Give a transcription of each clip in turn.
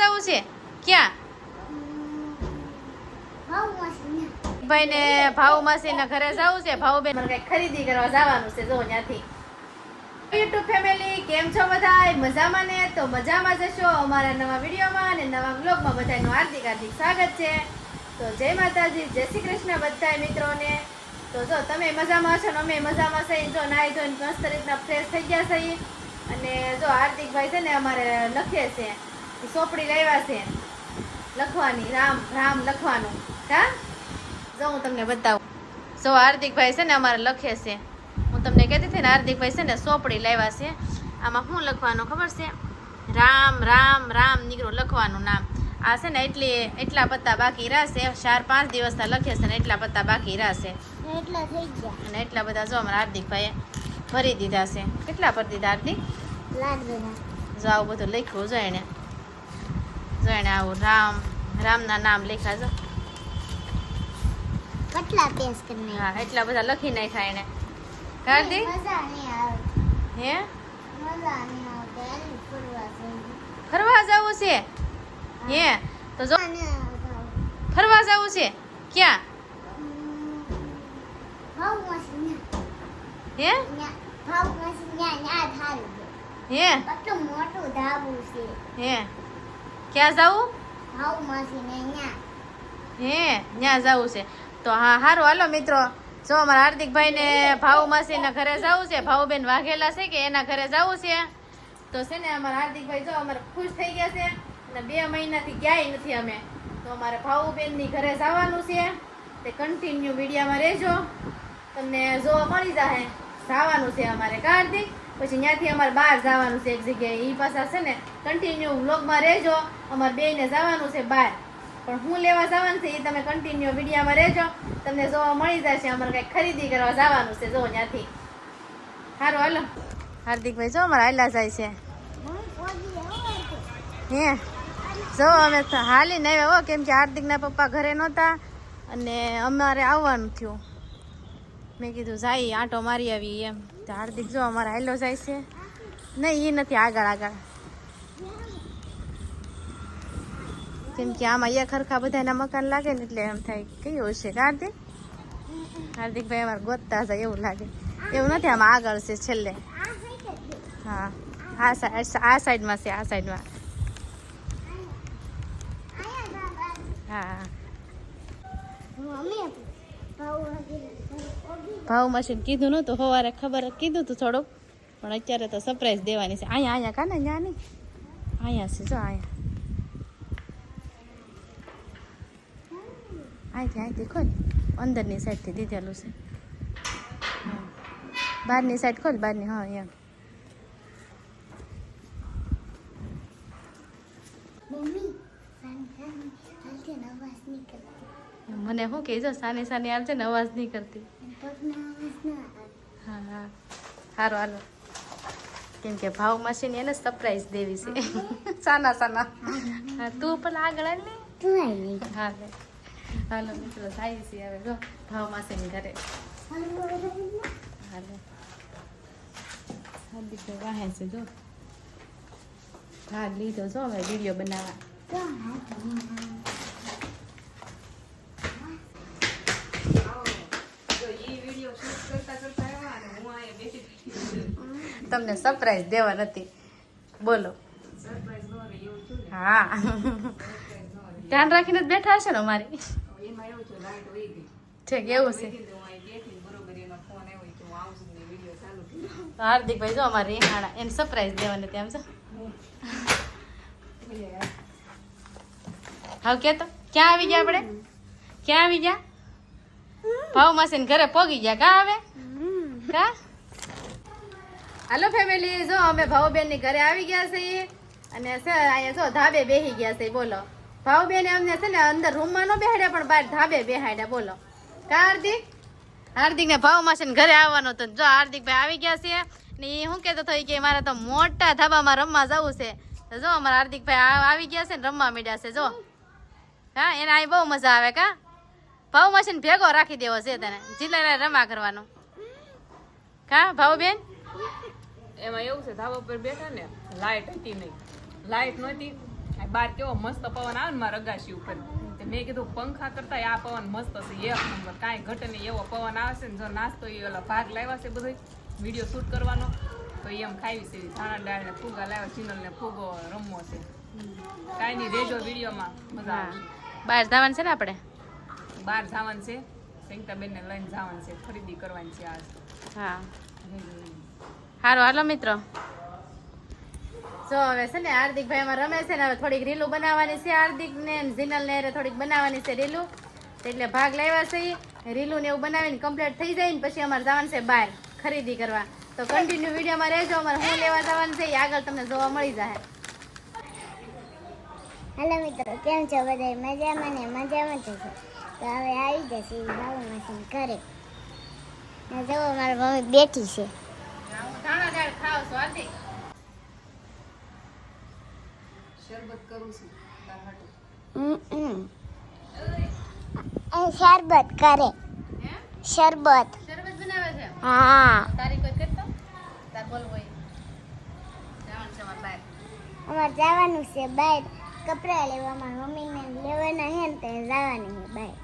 જવું છે? ક્યાં? ભાઈ ને ભાવ માસી ના ઘરે જવું છે? ભાવ બેન ખરીદી કરવા જવાનું છે, જો ત્યાંથી. યુટ્યુબ ફેમિલી કેમ છો બધા મજામાં ને? તો મજામાં જશો અમારા નવા વિડીયોમાં અને નવા બ્લોગમાં બધાનું હાર્દિક હાર્દિક સ્વાગત છે. તો જય માતાજી, જય શ્રી કૃષ્ણ બધા મિત્રોને. તો જો, તમે મજામાં છો ને અમે મજામાં છીએ જો નાઈ ધોઈને મસ્ત રીતના ફ્રેશ થઈ ગયા છીએ અને જો, હાર્દિકભાઈ છે ને અમારે લખે છે. સોપડી લાવ્યા છે. લખવાની રામ રામ લખવાનું. હા? જો હું તમને બતાવું. જો હાર્દિકભાઈ છે ને અમારે લખે છે. હું તમને કહેતી હતી ને હાર્દિકભાઈ છે ને સોપડી લાવ્યા છે. આમાં શું લખવાનું ખબર છે? રામ રામ રામ નીકળો લખવાનું નામ. આ છે ને એટલી એટલા પત્તા બાકી રહેશે ચાર પાંચ દિવસના લખે છે ને એટલા પત્તા બાકી રહેશે એટલા થઈ ગયા. અને એટલા બધા જો અમારા હાર્દિકભાઈએ ભરી દીધા છે. કેટલા ભરી દીધા હાર્દિક? જો આવું બધું લખ્યું જો એણે જો આવું રામ રામના નામ લખ્યા જો. કેટલા પેસ કરીને? હા એટલા બધા લખી નાખ્યા એને. હાર્દિક મજા નહીં આવે હે? મજા નહીં આવે ફરવા જવું. છે? હે. તો જો. ફરવા જવું છે? ક્યાં? હે? હે? મોટું ધાબુ છે. હે? ક્યાં જવું? ભાવ મસીને ન્યા. હે ત્યાં જવું છે. તો હા સારું હાલો મિત્રો. જો અમારા હાર્દિકભાઈને ભાવ માસીના ઘરે જવું છે ભાવબેન વાઘેલા છે કે એના ઘરે જવું છે? તો છે ને અમારા હાર્દિકભાઈ જો અમારે ખુશ થઈ ગયા છે અને બે મહિનાથી ક્યાંય નથી અમે. તો અમારે ભાવુબેનની ઘરે જવાનું છે. તે કન્ટિન્યુ મીડિયામાં રહેજો. તમને જોવા મળી જશે જવાનું છે અમારે. કા હાર્દિક? પછી ત્યાંથી અમારે બહાર જવાનું છે એક જગ્યાએ. એ પાછા છે ને કન્ટિન્યુ વ્લોગમાં રહેજો. અમારે બેને જવાનું છે બહાર. પણ હું લેવા જવાનું છે એ તમે કન્ટિન્યુ વિડીયામાં રહેજો. તમને જોવા મળી જશે અમારે કંઈક ખરીદી કરવા જવાનું છે. જો ત્યાંથી સારું હાલો. હાર્દિકભાઈ જો અમારે હાલા જાય છે. હું જો અમે હાલી હાલીને આવ્યા હો કેમ કે હાર્દિકના પપ્પા ઘરે નહોતા અને અમારે આવવાનું થયું. મેં કીધું, જાય આંટો મારી આવી એમ. હાર્દિક જો અમારે હાલો જાય છે. નહીં એ નથી આગળ આગળ. કેમ કે આમાં અહીંયા ખરખા બધાના મકાન લાગે ને એટલે એમ થાય કયું હશે હાર્દિક? હાર્દિકભાઈ અમારે ગોતતા જાય એવું લાગે. એવું નથી, આમાં આગળ છે છેલ્લે. હા, આ સાઈડ આ સાઈડમાં છે, આ સાઈડમાં. હા. ભાવ મશીન કીધું નહોતું. સવારે ખબર કીધું તું થોડુંક. પણ અત્યારે તો સરપ્રાઈઝ દેવાની છે. અહીંયા અહીંયા કાને ત્યાં નહીં? અહીંયા છે, જો અહીંયા. અહીંથી અહીંથી ખોલ. અંદરની સાઈડથી દીધેલું છે. બહારની સાઈડ ખોલ, બહારની. હા એમ મમ્મી સાની સાની હાલતી ને અવાજ નહીં કરતી હું કહેજો સાની સાની છે ને અવાજ નહીં કરતી. ના હા હા. સારું હાલો. કેમ કે ભાવ મશીન એને સરપ્રાઈઝ દેવી છે. સાના સાના. હા, તું પણ આગળ ને. આવી નહીં હા હાલો, મિત્રો થાય છે હવે, જો. ભાવ માસીની ઘરે. હાલો હાલી તો વાહે છે, જો. ભાગ લીધો છો હવે વીડિયો બનાવવા. તમને સરપ્રાઈઝ દેવા નથી. બોલો. હા. ધ્યાન રાખીને જ બેઠા હશે ને અમારી. છે કેવું છે. હાર્દિકભાઈ, જો અમારે રિહાણા, એને સરપ્રાઈઝ દેવાની તેમ છે હવે કે તો ક્યાં આવી ગયા આપણે? ક્યાં આવી ગયા? ભાવ માસીને ઘરે પોગી ગયા. કા આવે? કા? હાલો ફેમિલી જો અમે ભાવબેનની ઘરે આવી ગયા છીએ અને છે, અહીંયા જો ધાબે બેહી ગયા છે બોલો. ભાવબેન અમને છે ને અંદર રૂમમાં ન બેહાડ્યા, પણ બહાર ધાબે બેહાડ્યા, બોલો. કા હાર્દિક? હાર્દિક ને ભાવ માસી ઘરે આવવાનો હતો જો હાર્દિક ભાઈ આવી ગયા છે ને એ શું કહેતો થઈ કે મારે તો મોટા ધાબામાં રમવા જવું છે. જો અમારા હાર્દિક ભાઈ આવી ગયા છે ને રમવા મીડ્યા છે, જો. હા, એને અહીં બહુ મજા આવે કા? ભાવ મશીન ભેગો રાખી દેવો છે તને. જીલા રમા કરવાનું. કા ભાવબેન એમાં એવું છે ધાબા પર બેઠા ને લાઇટ હતી નહીં. લાઇટ નહોતી. બાર કેવો મસ્ત પવન આવે ને મારા અગાશી ઉપર. મેં કીધું પંખા કરતા આ પવન મસ્ત છે એક નંબર. કાંઈ ઘટે નહીં એવો પવન આવે છે ને જો નાસ્તો એ ઓલા ભાગ લાવ્યા છે બધો વીડિયો શૂટ કરવાનો તો એમ ખાવી છે. ધાણા દાળ ને ફૂગા લાવ્યા ચિનલ ને ફુગો રમવો છે. કાંઈ નહીં રેજો વિડીયોમાં. મજા હા. આવશે. બહાર જવાનું છે ને આપણે? બહાર જવાનું છે. સંગીતાબેનને લઈને જવાનું છે. ખરીદી કરવાની છે આજ. હા. સારું હાલો મિત્રો. જો હવે છે ને હાર્દિકભાઈ એમાં રમે છે ને હવે થોડીક રીલું બનાવવાની છે હાર્દિક ને જીનલ ને થોડીક બનાવવાની છે રીલું. તો એટલે ભાગ લેવા છે. રીલું ને એવું બનાવીને કમ્પ્લીટ થઈ જાય ને પછી અમારે જવાનું છે બહાર ખરીદી કરવા. તો કન્ટિન્યુ વિડીયોમાં રહેજો અમારે હું લેવા જવાનું છે એ આગળ તમને જોવા મળી જાય. હેલો મિત્રો કેમ છો? બધા મજામાં ને મજામાં જ છો? તો હવે આવી જશે બાબુ મશીન ઘરે. ને જો મારી મમ્મી બેઠી છે. હાર્દિક શરબત કરું છું તાર હાટુ. શરબત કરે. શરબત. શરબત બનાવે છે? હા. તારી કોઈ કરતો? તાર બોલ હોય જવાનું છે અમારે બહાર. અમારે જવાનું છે બહાર. કપડાં લેવામાં મમ્મીને લેવાના હે ને તે જવાની છે બહાર.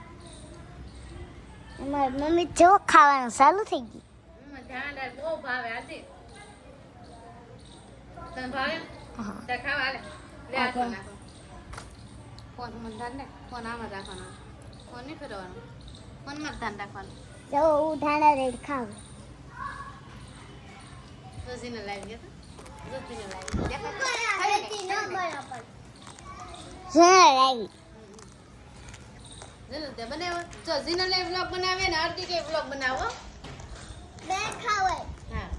અમારી મમ્મી જો ખાવાનું ચાલુ થઈ ગયું. ધ્યાન બહુ ભાવે હાર્દિક તને ભાવે તે ખાવા હાલે લે આ ફોન નાખો ફોન મને ધ્યાન રાખ ફોન આમાં રાખવાનો ફોન નહીં ફેરવવાનો ફોનમાં ધ્યાન રાખવાનું જો હું ધાણા રેડ ખાવું જોજીને લાવી ગયા તો લાવી દેખાય લાવી જીનલ જો જીનલ એ વ્લોગ બનાવે ને હાર્દિક એ વ્લોગ બનાવો બે ખાવે હા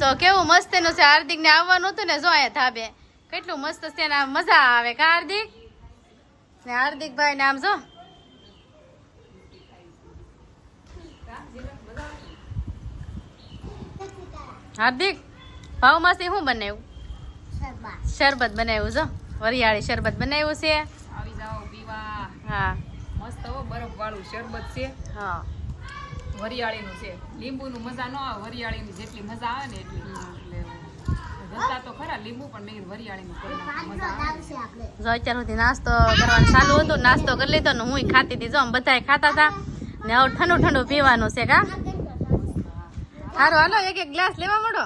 તો કેવું મસ્ત એનું છે હાર્દિક ને આવવાનું હતું ને જો અહીંયા ધાબે. કેટલું મસ્ત છે ને મજા આવે કા હાર્દિક? ને હાર્દિક ભાઈ ને આમ જો. હાર્દિક ભાવમાંથી શું બનાવ્યું? શરબત. શરબત બનાવ્યું જો. વરિયાળી શરબત બનાવ્યું છે. આવી જાઓ પીવા હા. મસ્ત હો બરફ વાળું શરબત છે. હા. વરિયાળીનું છે. લીંબુનું મજા ન આવે વરિયાળીની જેટલી મજા આવે ને એટલી. જતા તો ખરા લીંબુ પણ મેં વરિયાળીનું કરી નાખું, મજા આવે આવશે આપણે. જો અત્યાર સુધી નાસ્તો કરવાનું ચાલુ હતું નાસ્તો કરી લીધો ને હું ખાતી હતી. જો બધાય ખાતા હતા ને હવે ઠંડુ ઠંડુ પીવાનું છે કા? સારું હાલો એક એક ગ્લાસ લેવા મળો.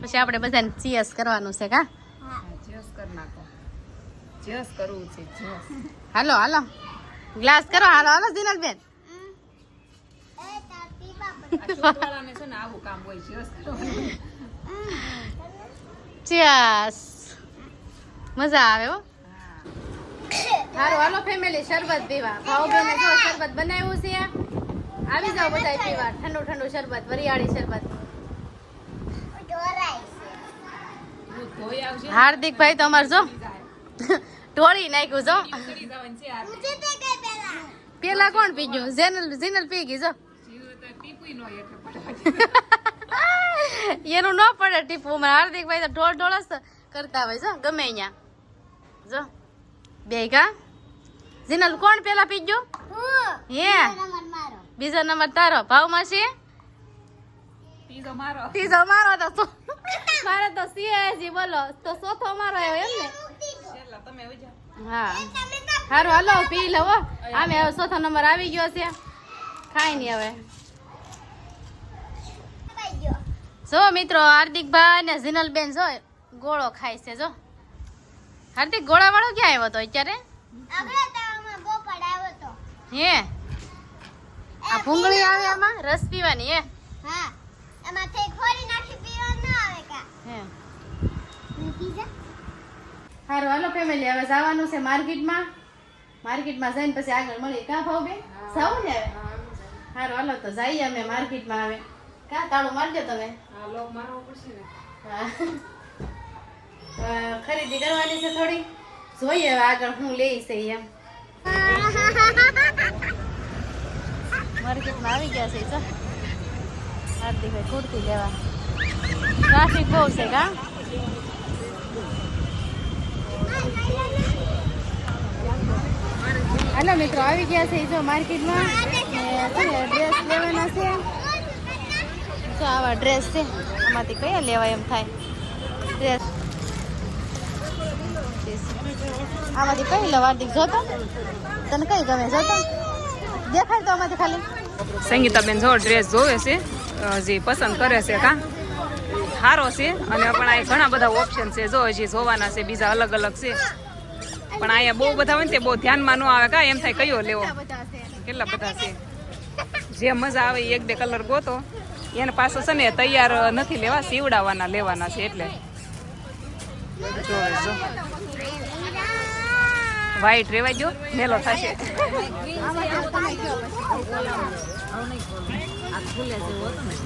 પછી આપણે બધાને ચીયસ કરવાનું છે કા? કરી નાખો. જસ કરવું છે હાલો હાલો. ગ્લાસ કરો હાલો હાલો જીનલબેન એ તાર પીવા આ છોકરાઓને છે ને આવું કામ હોય જસ કરવાનું ચીયસ મજા આવે હો. હારો હાલો ફેમિલી શરબત પીવા. ભાવભાઈ જો શરબત બનાવ્યું છે. આવી જાઓ બધા પીવા. ઠંડુ ઠંડુ શરબત વરિયાળી શરબત. હાર્દિક ભાઈ ધોઈ હાર્દિકભાઈ તો અમાર જો. ઢોળી નાખ્યું જો. પેલા કોણ પી ગયું જેનલ જેનલ પી ગઈ જો. એનું ન પડે ટીપું. મારા હાર્દિકભાઈ તો ઢોળ ઢોળ જ કરતા હોય જો ગમે અહીંયા. જો. બે કા જીનલ કોણ પેલા પી ગયું હે. બીજો નંબર તારો. ભાવમાં માસી? ત્રીજો મારો. તો મારે તો સીએજી બોલો. તો ચોથો મારો આવ્યો એમ ને છેલ્લા તમે આવી જાઓ હા. સારું હાલો પી લવો આમે હવે ચોથો નંબર આવી ગયો છે. ખાઈ નહીં હવે. જો મિત્રો હાર્દિકભાઈ ને જીનલબેન જો ગોળો ખાય છે જો. હાર્દિક ગોળા વાળો ક્યાં આવ્યો તો અત્યારે? તો હે? આ ભૂંગળી આવે એમાં રસ પીવાની હે? હા. એમાંથી ખોરી નાખી પીવા આવે કા? હે. સારું હાલો ફેમિલી હવે જવાનું છે માર્કેટમાં. માર્કેટમાં જઈને પછી આગળ મળીએ. કાં ભાવ બે જાવું ને હવે? સારું હાલો તો જઈએ અમે માર્કેટમાં આવે કાં તાળું મારજો તમે? આ મારવો પડશે ને. ખરીદી કરવાની છે થોડી. જોઈએ હવે આગળ હું લઈ છે એમ. માર્કેટમાં આવી ગયા છે હાર્દિકભાઈ કુર્તી લેવા. ટ્રાફિક બહુ છે કા? હાલો મિત્રો આવી ગયા છે જો માર્કેટમાં. ડ્રેસ લેવાના? છે? જો આવા ડ્રેસ છે. આમાંથી કયા લેવાય એમ થાય? ડ્રેસ આમાંથી કઈ લેવા? હાર્દિક જોતો તને કઈ ગમે? જોતો દેખાય તો આમાંથી ખાલી. સંગીતાબેન જો ડ્રેસ જોવે છે. જે પસંદ કરે છે કા? સારો છે. અને પણ આ ઘણા બધા ઓપ્શન છે. જો હજી જોવાના છે. બીજા અલગ અલગ છે. પણ અહીંયા બહુ બધા હોય ને તે બહુ ધ્યાનમાં ન આવે. કા એમ થાય કયો લેવો? કેટલા બધા છે? કેટલા બધા છે જે મજા આવે એ એક બે કલર ગોતો. એને પાસે છે ને તૈયાર નથી લેવા સીવડાવવાના લેવાના છે એટલે. જો વ્હાઈટ રેવાય જો મેલો થશે.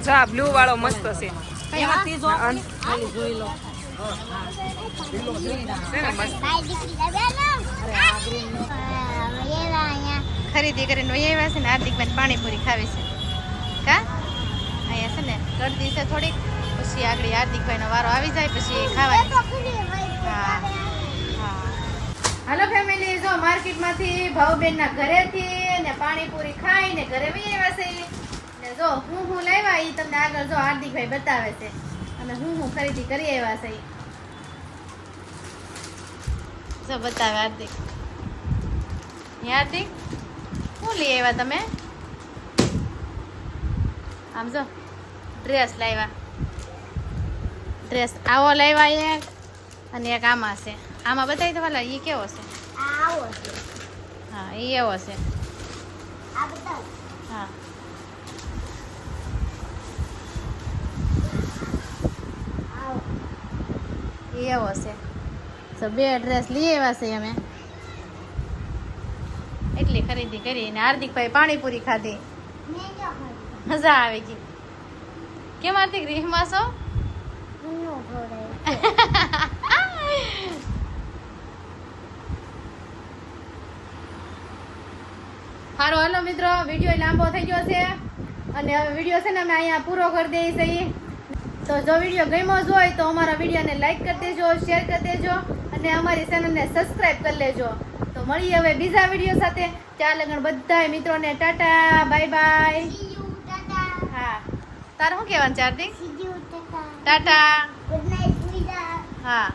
જા બ્લુ વાળો મસ્ત છે. જોઈ લો. મસ્ત? અહીંયા ખરીદી કરીને વહી આવ્યા છે ને હાર્દિકબેન પાણીપુરી ખાવી છે. કા? અહીંયા છે ને ગળદી છે થોડીક. પછી આગળ હાર્દિકભાઈનો વારો આવી જાય, પછી ખાવાની હાલો ફેમિલી જો માર્કેટમાંથી ભાવબેનના ઘરેથી ને પાણીપુરી ખાઈને ઘરે વહી આવ્યા છે. ને જો હું હું લાવ્યા એ તમને આગળ જો હાર્દિકભાઈ બતાવે છે. અને હું હું ખરીદી કરી આવ્યા છે. જો બતાવે હાર્દિક. હાર્દિક? શું લઈ આવ્યા તમે? આમ જો ડ્રેસ લાવ્યા. ડ્રેસ આવો લાવ્યા એક અને એક આમાં છે. આમાં બતાવી દો વાલા એ કેવો છે? હા એ એવો છે. હા. એ એવો છે. તો બે ડ્રેસ લઈ આવ્યા છે અમે. એટલી ખરીદી કરી ને હાર્દિકભાઈ પાણીપુરી ખાધી. મેં જો ખાધું મજા આવી ગઈ. કેમ હાર્દિક રીહમાં છો? સારું હાલો મિત્રો વીડિયો લાંબો થઈ ગયો છે. અને હવે વીડિયો છે ને અમે અહીંયા પૂરો કરી દઈએ છીએ. તો જો વીડિયો ગમ્યો જ હોય તો અમારા વિડીયોને લાઈક કરી દેજો શેર કરી દેજો. અને અમારી ચેનલને સબસ્ક્રાઈબ કરી લેજો. તો મળીએ હવે બીજા વીડિયો સાથે. ત્યાં લગન બધાય મિત્રોને ટાટા બાય બાય હા. તારું શું કહેવાનું છે હાર્દિક ટાટા. હા.